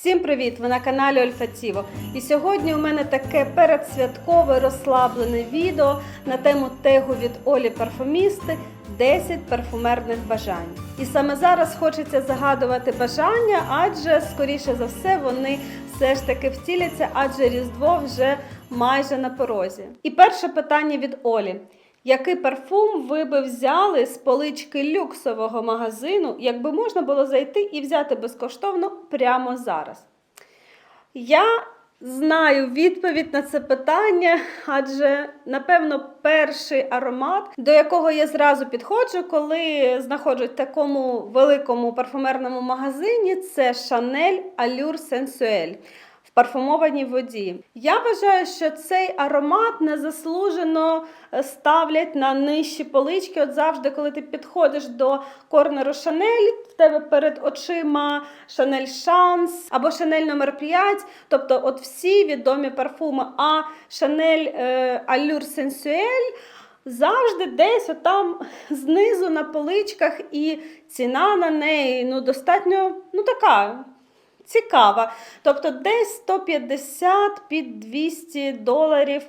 Всім привіт! Ви на каналі Ольфатіво. І сьогодні у мене таке передсвяткове розслаблене відео на тему тегу від Олі Парфумісти 10 парфумерних бажань. І саме зараз хочеться загадувати бажання, адже скоріше за все вони все ж таки втіляться, адже Різдво вже майже на порозі. І перше питання від Олі. Який парфум ви би взяли з полички люксового магазину, якби можна було зайти і взяти безкоштовно прямо зараз? Я знаю відповідь на це питання, адже, напевно, перший аромат, до якого я зразу підходжу, коли знаходжусь в такому великому парфумерному магазині, це Chanel Allure Sensuelle парфумованій воді. Я вважаю, що цей аромат незаслужено е, ставлять на нижчі полички. От завжди, коли ти підходиш до корнеру Шанель, в тебе перед очима Шанель Шанс або Шанель номер 5 тобто от всі відомі парфуми, а Шанель Allure Sensuelle Завжди десь отам знизу на поличках, і ціна на неї ну, достатньо ну, така цікава. Тобто десь 150 під 200 доларів.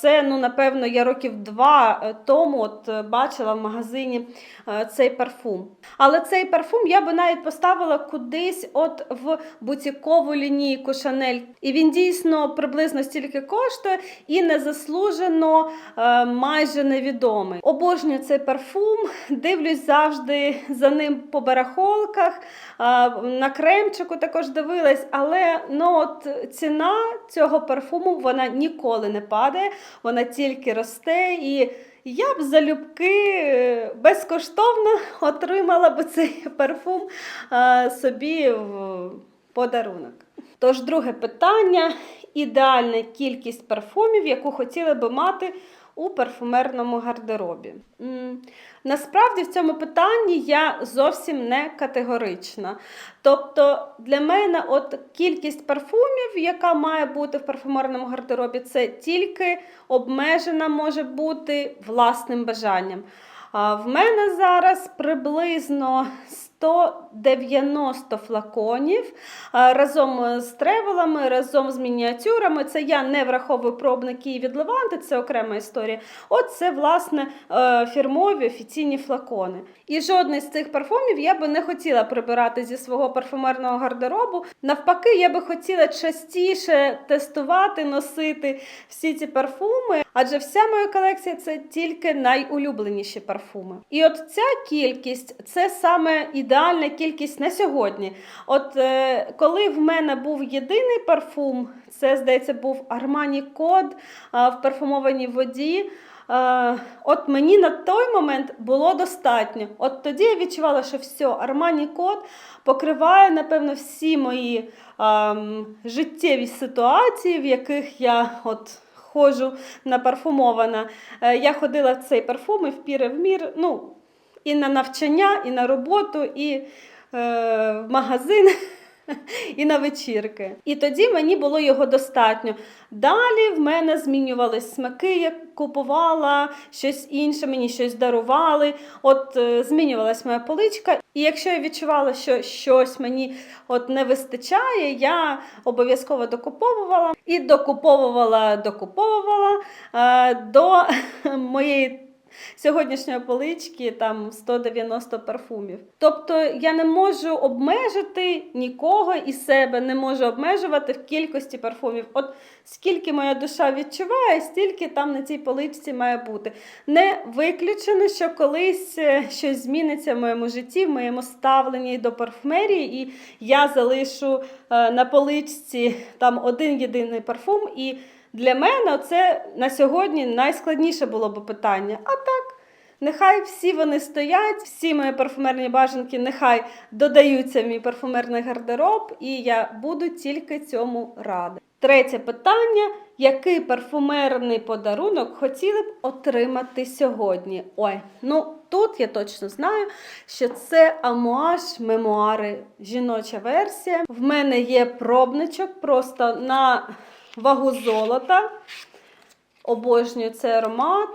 Це, ну, напевно, я років два е, тому от е, бачила в магазині е, цей парфум. Але цей парфум я би навіть поставила кудись от в бутікову лінійку Шанель. І він дійсно приблизно стільки коштує і незаслужено майже невідомий. Обожнюю цей парфум, дивлюсь завжди за ним по барахолках. На кремчику також дивилась, але ну, от ціна цього парфуму вона ніколи не падає, вона тільки росте. І я б залюбки е, безкоштовно отримала б цей парфум е, собі в подарунок. Тож, друге питання: ідеальна кількість парфумів, яку хотіли би мати у парфумерному гардеробі. Насправді в цьому питанні я зовсім не категорична. Тобто для мене от кількість парфумів, яка має бути в парфумерному гардеробі, це тільки обмежена може бути власним бажанням. А в мене зараз приблизно 190 флаконів разом з тревелами, разом з мініатюрами. Це я не враховую пробники від Леванти, це окрема історія. От це, власне, е, фірмові офіційні флакони. І жодний з цих парфумів я би не хотіла прибирати зі свого парфумерного гардеробу. Навпаки, я би хотіла частіше тестувати, носити всі ці парфуми, адже вся моя колекція це тільки найулюбленіші парфуми. І от ця кількість це саме ідеальна кількість на сьогодні. От е, коли в мене був єдиний парфум, це здається був Armani Code а, в парфумованій воді. Е, От мені на той момент було достатньо. От тоді я відчувала, що все, Armani Code покриває, напевно, всі мої ем, життєві ситуації, в яких я от ходжу напарфумована. Е, Я ходила в цей парфум і в пір і в мір. Ну, і на навчання, і на роботу, і е, в магазин. І на вечірки. І тоді мені було його достатньо. Далі в мене змінювались смаки, я купувала щось інше, мені щось дарували. От е, змінювалась моя поличка. І якщо я відчувала, що щось мені от не вистачає, я обов'язково докуповувала і докуповувала, докуповувала е, до моєї сьогоднішньої полички там 190 парфумів. Тобто я не можу обмежити нікого і себе, не можу обмежувати в кількості парфумів. От скільки моя душа відчуває, стільки там на цій поличці має бути. Не виключено, що колись е, щось зміниться в моєму житті, в моєму ставленні до парфумерії, і я залишу е, на поличці там один єдиний парфум. і для мене це на сьогодні найскладніше було б питання. А так, нехай всі вони стоять, всі мої парфумерні бажанки нехай додаються в мій парфумерний гардероб, і я буду тільки цьому рада. Третє питання: який парфумерний подарунок хотіли б отримати сьогодні? Ой, ну тут я точно знаю, що це амуаж мемуари жіноча версія. В мене є пробничок просто на вагу золота. Обожнюю цей аромат.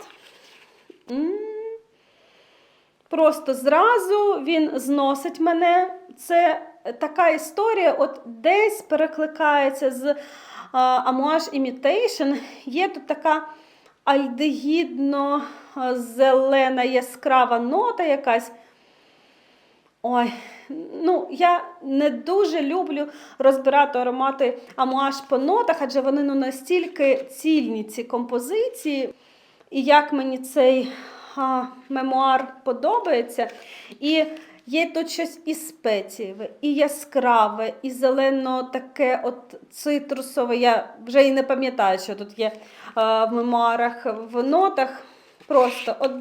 Просто зразу він зносить мене. Це така історія, от десь перекликається з Amouage Imitation. Є тут така альдегідно-зелена яскрава нота якась. Ой, ну я не дуже люблю розбирати аромати амуаж по нотах, адже вони ну, настільки цільні ці композиції. І як мені цей а, мемуар подобається. І є тут щось і спецієве, і яскраве, і зелено таке от цитрусове. Я вже і не пам'ятаю, що тут є а, в мемуарах, в нотах. Просто от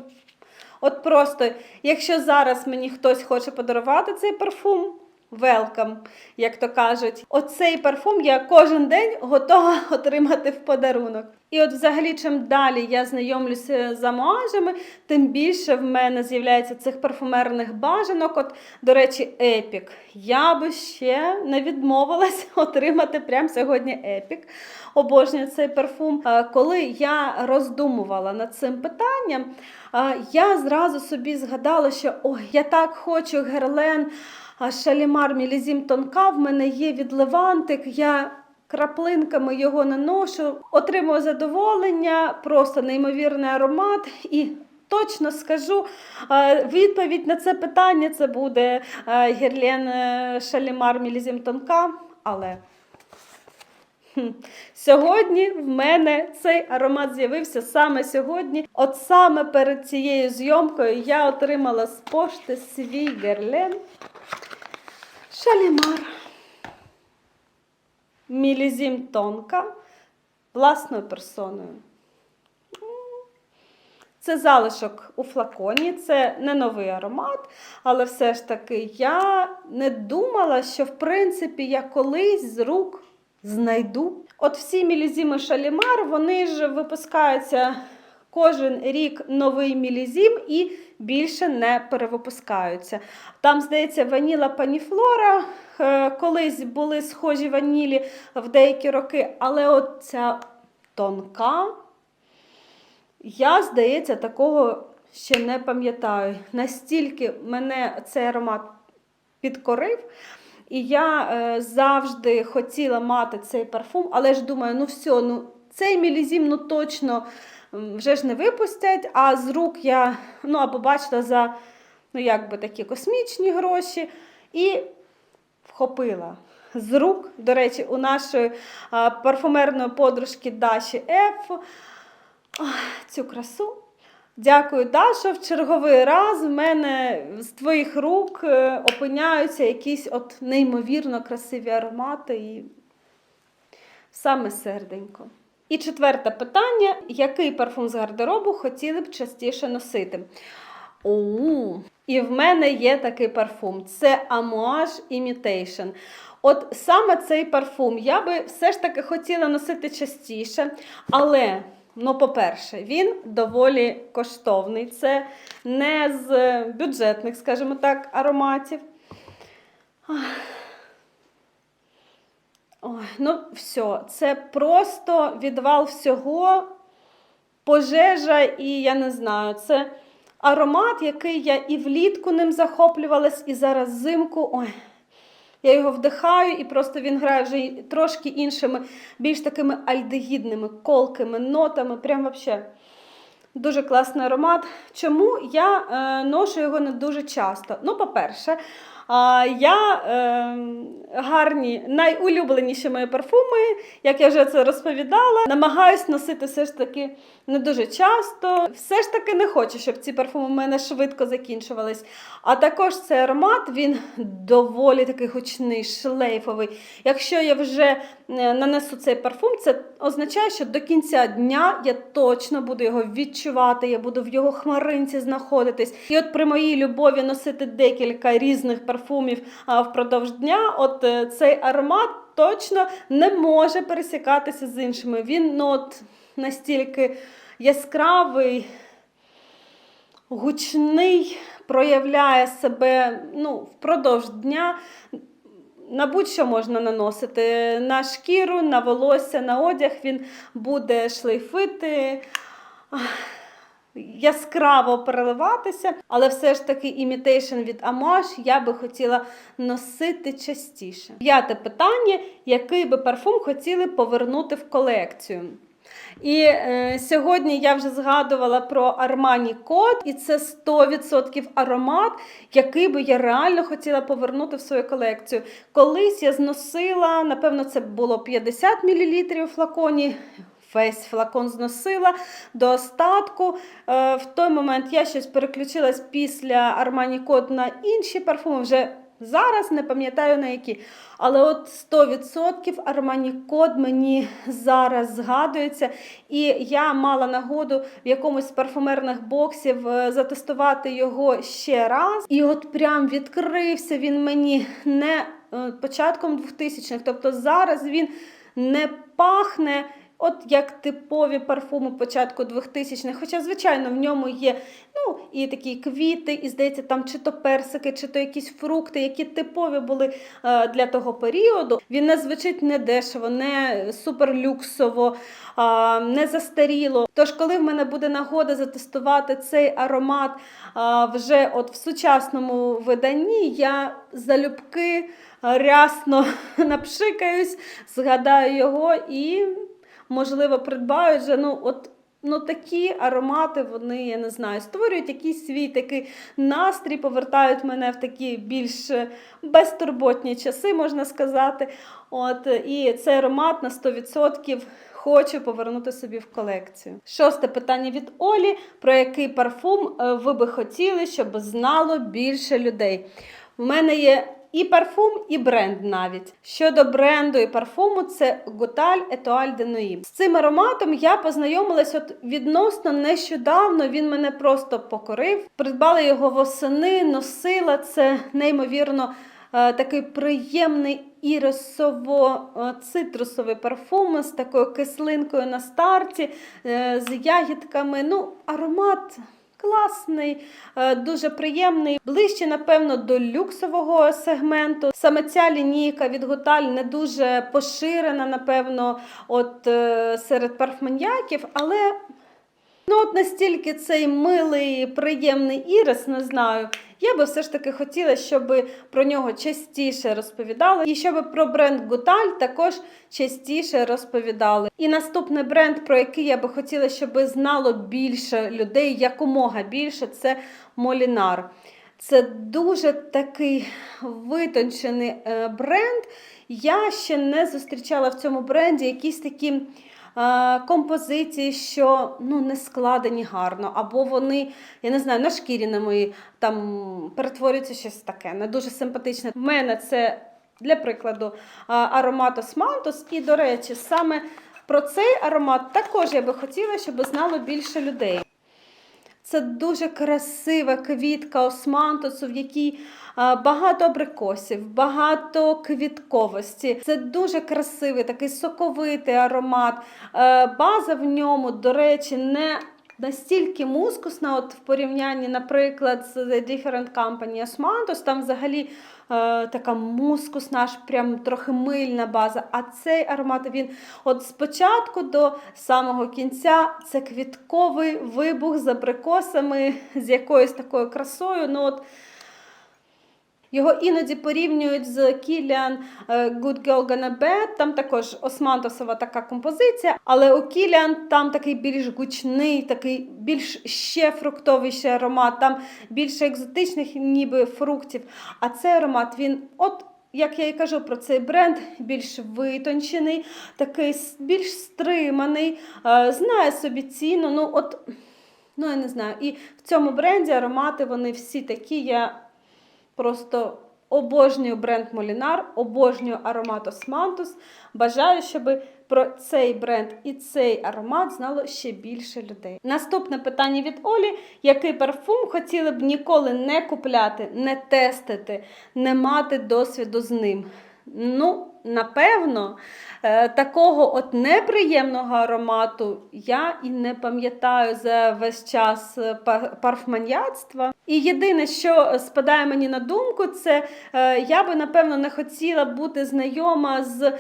От просто, якщо зараз мені хтось хоче подарувати цей парфум, welcome, як то кажуть, оцей парфум я кожен день готова отримати в подарунок. І от взагалі, чим далі я знайомлюся з амуажами, тим більше в мене з'являється цих парфумерних бажанок. От, до речі, епік. Я би ще не відмовилась отримати прямо сьогодні епік. Обожнюю цей парфум. Коли я роздумувала над цим питанням, я зразу собі згадала, що ой, я так хочу герлен. А Шалімар Мілізім тонка в мене є від Левантик. Я краплинками його наношу, отримую задоволення, просто неймовірний аромат. І точно скажу, е, відповідь на це питання це буде е, Герлен е, Шалімар Мілізім тонка. Але Сьогодні в мене цей аромат з'явився саме сьогодні. От саме перед цією зйомкою я отримала з пошти свій герлен Шалімар. Мілізім тонка власною персоною. Це залишок у флаконі, це не новий аромат, але все ж таки я не думала, що в принципі я колись з рук знайду. От всі мілізіми Шалімар, вони ж випускаються кожен рік новий мілізім і більше не перевипускаються. Там, здається, ваніла паніфлора. е, Колись були схожі ванілі в деякі роки, але от ця тонка, я, здається, такого ще не пам'ятаю. Настільки мене цей аромат підкорив. І я е, завжди хотіла мати цей парфум, але ж думаю, ну все, ну цей мілізім ну точно вже ж не випустять, а з рук я ну, або бачила за ну, якби такі космічні гроші і вхопила. З рук, до речі, у нашої а, парфумерної подружки Даші Еф цю красу. Дякую, Дашо. В черговий раз в мене з твоїх рук е, опиняються якісь от неймовірно красиві аромати і саме серденько. І четверте питання: який парфум з гардеробу хотіли б частіше носити? О, і в мене є такий парфум. Це Amouage Imitation. От саме цей парфум я би все ж таки хотіла носити частіше, але Ну, по-перше, він доволі коштовний. Це не з бюджетних, скажімо так, ароматів. Ой, ну, все, це просто відвал всього, пожежа, і я не знаю, це аромат, який я і влітку ним захоплювалась, і зараз взимку. Ой. Я його вдихаю, і просто він грає вже трошки іншими, більш такими альдегідними, колкими нотами. Прям вообще дуже класний аромат. Чому я е, ношу його не дуже часто? Ну, по-перше, я е, гарні, найулюбленіші мої парфуми, як я вже це розповідала, намагаюсь носити все ж таки не дуже часто. Все ж таки не хочу, щоб ці парфуми в мене швидко закінчувались. А також цей аромат він доволі такий гучний, шлейфовий. Якщо я вже е, нанесу цей парфум, це означає, що до кінця дня я точно буду його відчувати, я буду в його хмаринці знаходитись. І от при моїй любові носити декілька різних парфумів а, впродовж дня, от е, цей аромат точно не може пересікатися з іншими. Він ну, от, настільки яскравий, гучний, проявляє себе ну, впродовж дня. На будь-що можна наносити на шкіру, на волосся, на одяг він буде шлейфити. Яскраво переливатися, але все ж таки імітейшн від Amouage я би хотіла носити частіше. П'яте питання: який би парфум хотіли повернути в колекцію? І е, сьогодні я вже згадувала про Armani Code, і це 100% аромат, який би я реально хотіла повернути в свою колекцію. Колись я зносила, напевно, це було 50 мл флаконі. Весь флакон зносила до остатку. Е, в той момент я щось переключилась після Armani Code на інші парфуми. Вже зараз не пам'ятаю на які. Але от 100% Armani Code мені зараз згадується. І я мала нагоду в якомусь з парфумерних боксів е, затестувати його ще раз. І от прям відкрився він мені не е, початком 2000-х. Тобто зараз він не пахне. От як типові парфуми початку 2000-х, хоча, звичайно, в ньому є ну, і такі квіти, і здається, там чи то персики, чи то якісь фрукти, які типові були е, для того періоду. Він не звучить не дешево, не суперлюксово, е, не застаріло. Тож, коли в мене буде нагода затестувати цей аромат е, вже от в сучасному виданні, я залюбки рясно напшикаюсь, згадаю його і можливо, придбають вже, ну, от. Ну, такі аромати, вони, я не знаю, створюють якийсь свій такий настрій, повертають мене в такі більш безтурботні часи, можна сказати. От, І цей аромат на 100% хочу повернути собі в колекцію. Шосте питання від Олі: про який парфум е, ви би хотіли, щоб знало більше людей? У мене є і парфум, і бренд навіть. Щодо бренду і парфуму, це Goutal Etoile de Nuit. З цим ароматом я познайомилась от відносно нещодавно. Він мене просто покорив. Придбала його восени, носила це неймовірно. е, Такий приємний ірисово-цитрусовий парфум з такою кислинкою на старті, е, з ягідками. Ну, аромат Класний, е, дуже приємний, ближче, напевно, до люксового сегменту. Саме ця лінійка від Гуталь не дуже поширена, напевно, от е, серед парфманьяків, але ну, от настільки цей милий, приємний ірис, не знаю. Я би все ж таки хотіла, щоб про нього частіше розповідали, і щоб про бренд Гуталь також частіше розповідали. І наступний бренд, про який я би хотіла, щоб знало більше людей, якомога більше, це Молінар. Це дуже такий витончений е, бренд. Я ще не зустрічала в цьому бренді якісь такі композиції, що ну, не складені гарно, або вони, я не знаю, на шкірі на моїй там перетворюється щось таке, не дуже симпатичне. В мене це, для прикладу, аромат Османтус. І, до речі, саме про цей аромат також я би хотіла, щоб знало більше людей. Це дуже красива квітка османтусу, в якій багато абрикосів, багато квітковості. Це дуже красивий, такий соковитий аромат. Е, База в ньому, до речі, не настільки мускусна, от в порівнянні, наприклад, з Different Company Osmanthus, там взагалі така мускусна, аж прям трохи мильна база. А цей аромат він от спочатку до самого кінця це квітковий вибух з абрикосами, з якоюсь такою красою. Ну, от, його іноді порівнюють з Кіліан Good Girl Gonna Bad, Там також османтосова така композиція, але у Кіліан там такий більш гучний, такий більш ще фруктовий аромат, там більше екзотичних ніби фруктів. А цей аромат він от. Як я і кажу про цей бренд, більш витончений, такий більш стриманий, е, знає собі ціну. Ну, от, ну, я не знаю. І в цьому бренді аромати вони всі такі. Я Просто обожнюю бренд Молінар, обожнюю аромат Османтус. Бажаю, щоб про цей бренд і цей аромат знало ще більше людей. Наступне питання від Олі: який парфум хотіли б ніколи не купляти, не тестити, не мати досвіду з ним? Ну, напевно, е, такого от неприємного аромату я і не пам'ятаю за весь час е, пар- парфманьяцтва. І єдине, що спадає мені на думку, це е, я би напевно не хотіла бути знайома з е,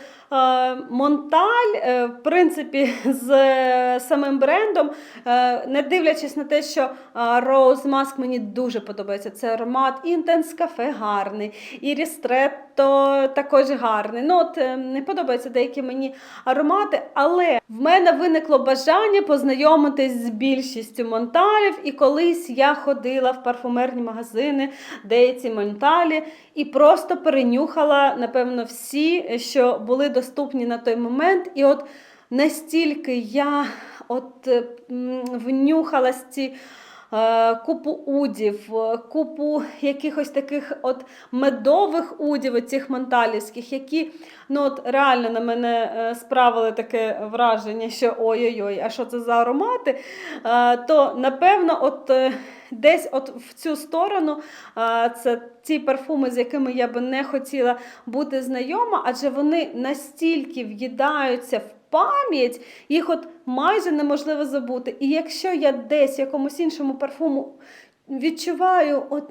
Монталь, е, в принципі, з е, самим брендом, е, не дивлячись на те, що е, Rose Mask мені дуже подобається. Це аромат і Intense Cafe гарний, і Ristretto також гарний. Ну, от е, не подобаються деякі мені аромати, але в мене виникло бажання познайомитись з більшістю монталів. І колись я ходила в парфумерні магазини, деякі монталі, і просто перенюхала, напевно, всі, що були доступні на той момент. І от настільки я от е, внюхалась ці. е, Купу удів, е, купу якихось таких от медових удів, оцих монталівських, які ну от реально на мене справили таке враження, що ой-ой-ой, а що це за аромати? То напевно, от десь от в цю сторону це ті парфуми, з якими я би не хотіла бути знайома, адже вони настільки в'їдаються в пам'ять, їх от майже неможливо забути. І якщо я десь в якомусь іншому парфуму відчуваю от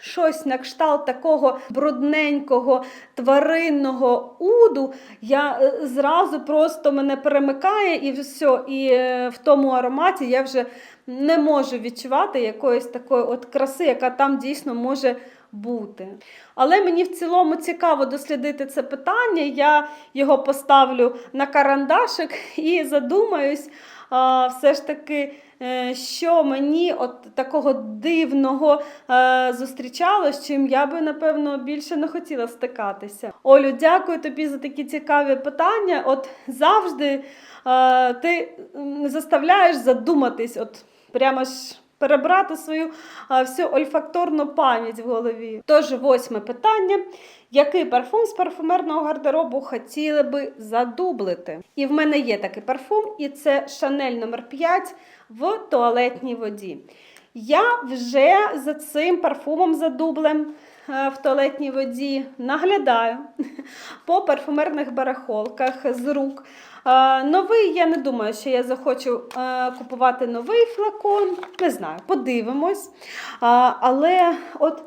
щось на кшталт такого брудненького тваринного уду, я е, зразу просто мене перемикає і все. І е, в тому ароматі я вже не можу відчувати якоїсь такої от краси, яка там дійсно може бути. Але мені в цілому цікаво дослідити це питання. Я його поставлю на карандашик і задумаюсь, все ж таки, е, що мені от такого дивного е, зустрічало, з чим я би, напевно, більше не хотіла стикатися. Олю, дякую тобі за такі цікаві питання. От завжди е, ти заставляєш задуматись, от прямо ж. Перебрати свою а, всю ольфакторну пам'ять в голові. Тож, восьме питання: який парфум з парфумерного гардеробу хотіли би задублити? І в мене є такий парфум, і це Шанель номер 5 в туалетній воді. Я вже за цим парфумом задублем е, в туалетній воді наглядаю по парфумерних барахолках з рук. Е, Новий, я не думаю, що я захочу е, купувати новий флакон. Не знаю, подивимось. Але от,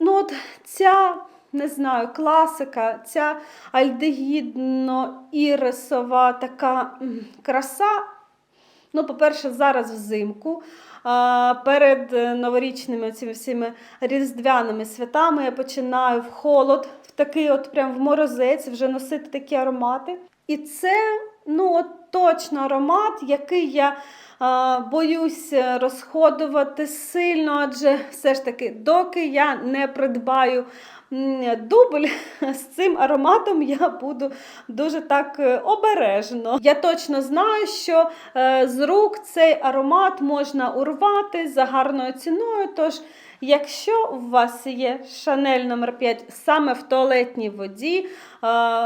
ну от ця, не знаю, класика, ця альдегідно-ірисова така краса. Ну, по-перше, зараз взимку. Перед новорічними цими всіми різдвяними святами я починаю в холод, в такий от прям в морозець вже носити такі аромати. І це ну, от точно аромат, який я а, боюсь розходувати сильно, адже все ж таки, доки я не придбаю дубль з цим ароматом, я буду дуже так е, обережно. Я точно знаю, що е, з рук цей аромат можна урвати за гарною ціною. Тож, якщо у вас є Шанель номер 5 саме в туалетній воді, е,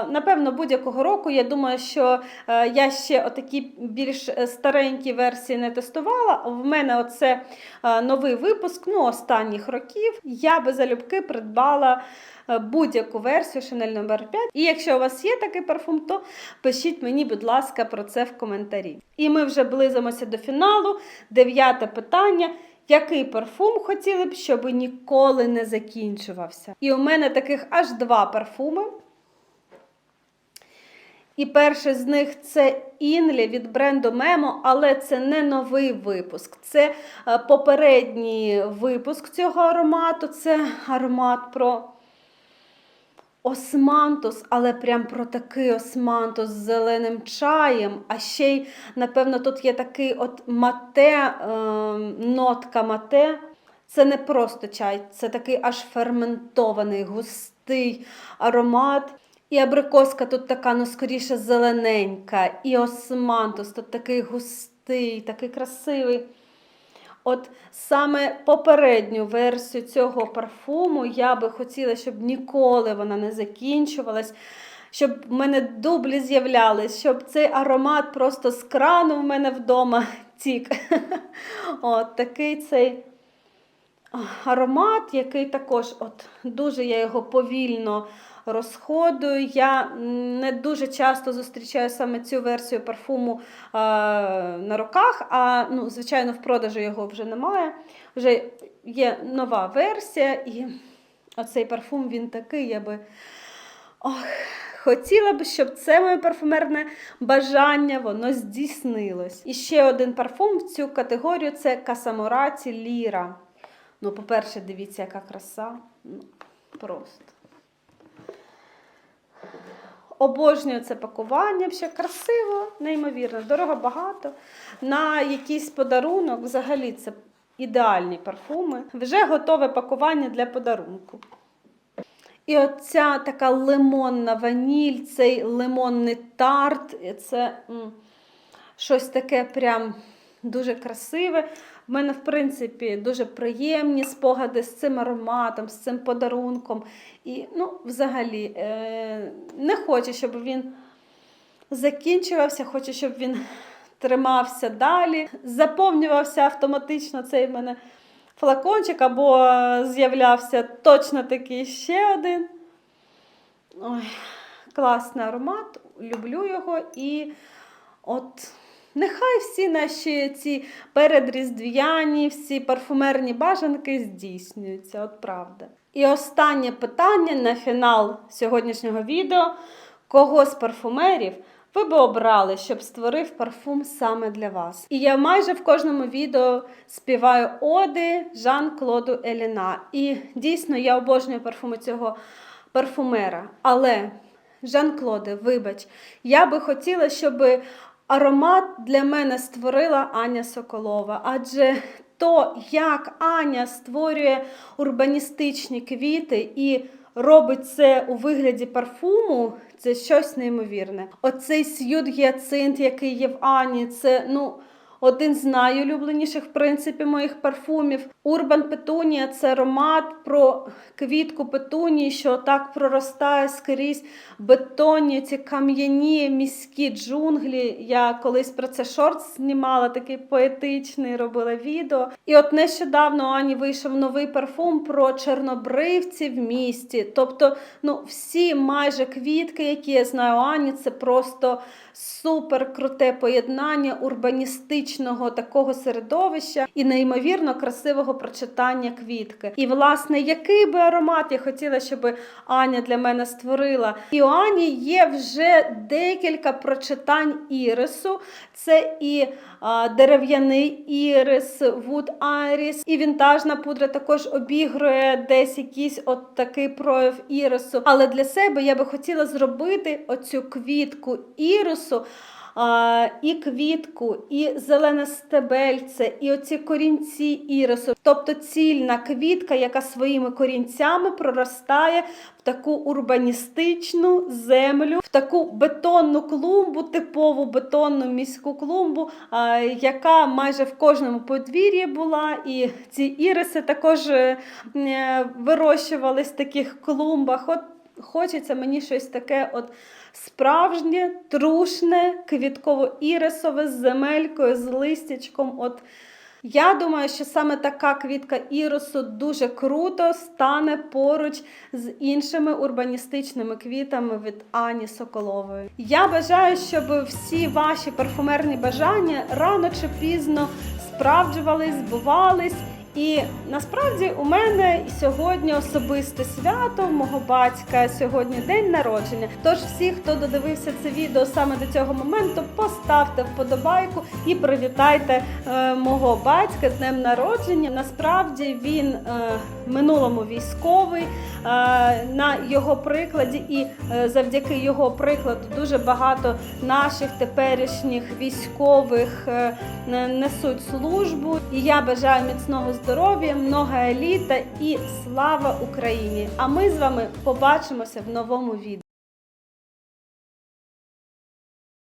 напевно, будь-якого року, я думаю, що е, я ще отакі більш старенькі версії не тестувала. В мене оце е, новий випуск ну, останніх років. Я би залюбки придбала будь-яку версію Chanel номер 5. І якщо у вас є такий парфум, то пишіть мені, будь ласка, про це в коментарі. І ми вже близимося до фіналу. Дев'яте питання. Який парфум хотіли б, щоб ніколи не закінчувався? І у мене таких аж два парфуми. І перший з них це Інлі від бренду Memo, але це не новий випуск. Це е, попередній випуск цього аромату. Це аромат про османтус, але прям про такий османтус з зеленим чаєм. А ще й, напевно, тут є такий от мате, е, нотка мате. Це не просто чай, це такий аж ферментований, густий аромат. І абрикоска тут така, ну скоріше, зелененька, і османтус тут такий густий, такий красивий. От саме попередню версію цього парфуму я би хотіла, щоб ніколи вона не закінчувалась, щоб в мене дублі з'являлись, щоб цей аромат просто з крану в мене вдома тік. От такий цей аромат, який також от дуже я його повільно розходу. Я не дуже часто зустрічаю саме цю версію парфуму е, на руках, а ну, звичайно, в продажу його вже немає. Вже є нова версія, і оцей парфум він такий, я би. Ох, хотіла б, щоб це моє парфумерне бажання воно здійснилось. І ще один парфум в цю категорію це Касамораці Ліра. Ну, по-перше, дивіться, яка краса. Ну, просто. Обожнюю це пакування, ще красиво, неймовірно, дорого багато. На якийсь подарунок, взагалі, це ідеальні парфуми. Вже готове пакування для подарунку. І оця така лимонна ваніль, цей лимонний тарт, це м, щось таке прям дуже красиве. В мене, в принципі, дуже приємні спогади з цим ароматом, з цим подарунком. І, ну, взагалі, е- не хочу, щоб він закінчувався, хочу, щоб він тримався далі, заповнювався автоматично цей в мене флакончик, або з'являвся точно такий ще один. Ой, класний аромат, люблю його. І от нехай всі наші ці передріздвяні, всі парфумерні бажанки здійснюються, от правда. І останнє питання на фінал сьогоднішнього відео. Кого з парфумерів ви би обрали, щоб створив парфум саме для вас? І я майже в кожному відео співаю оди Жан-Клоду Еліна. І дійсно я обожнюю парфуми цього парфумера. Але, Жан-Клоде, вибач, я би хотіла, щоб аромат для мене створила Аня Соколова. Адже то, як Аня створює урбаністичні квіти і робить це у вигляді парфуму, це щось неймовірне. Оцей с'юд гіацинт, який є в Ані, це ну. Один з найулюбленіших, в принципі, моїх парфумів. Урбан Петунія це аромат про квітку петунії, що так проростає скрізь бетонні, ці кам'яні міські джунглі. Я колись про це шорт знімала, такий поетичний, робила відео. І от нещодавно Ані вийшов новий парфум про чорнобривці в місті. Тобто, ну, всі майже квітки, які я знаю Ані, це просто супер круте поєднання урбаністичного такого середовища і неймовірно красивого прочитання квітки. І, власне, який би аромат я хотіла, щоб Аня для мене створила. І у Ані є вже декілька прочитань ірису. Це і а, дерев'яний ірис, вуд айріс, і вінтажна пудра також обігрує десь якийсь от такий прояв ірису. Але для себе я би хотіла зробити оцю квітку ірису. І квітку, і зелене стебельце, і оці корінці ірису. Тобто цільна квітка, яка своїми корінцями проростає в таку урбаністичну землю, в таку бетонну клумбу, типову бетонну міську клумбу, яка майже в кожному подвір'ї була. І ці іриси також е, вирощувались в таких клумбах. От хочеться мені щось таке от справжнє, трушне, квітково-ірисове з земелькою, з листячком. От я думаю, що саме така квітка ірису дуже круто стане поруч з іншими урбаністичними квітами від Ані Соколової. Я бажаю, щоб всі ваші парфумерні бажання рано чи пізно справджувались, збувались. І насправді у мене сьогодні особисте свято мого батька, сьогодні день народження. Тож всі, хто додивився це відео саме до цього моменту, поставте вподобайку і привітайте е, мого батька з днем народження. Насправді він е, минулому військовий. Е, на його прикладі, і е, завдяки його прикладу дуже багато наших теперішніх військових е, несуть службу. І я бажаю міцного здоров'я, много еліта і слава Україні! А ми з вами побачимося в новому відео.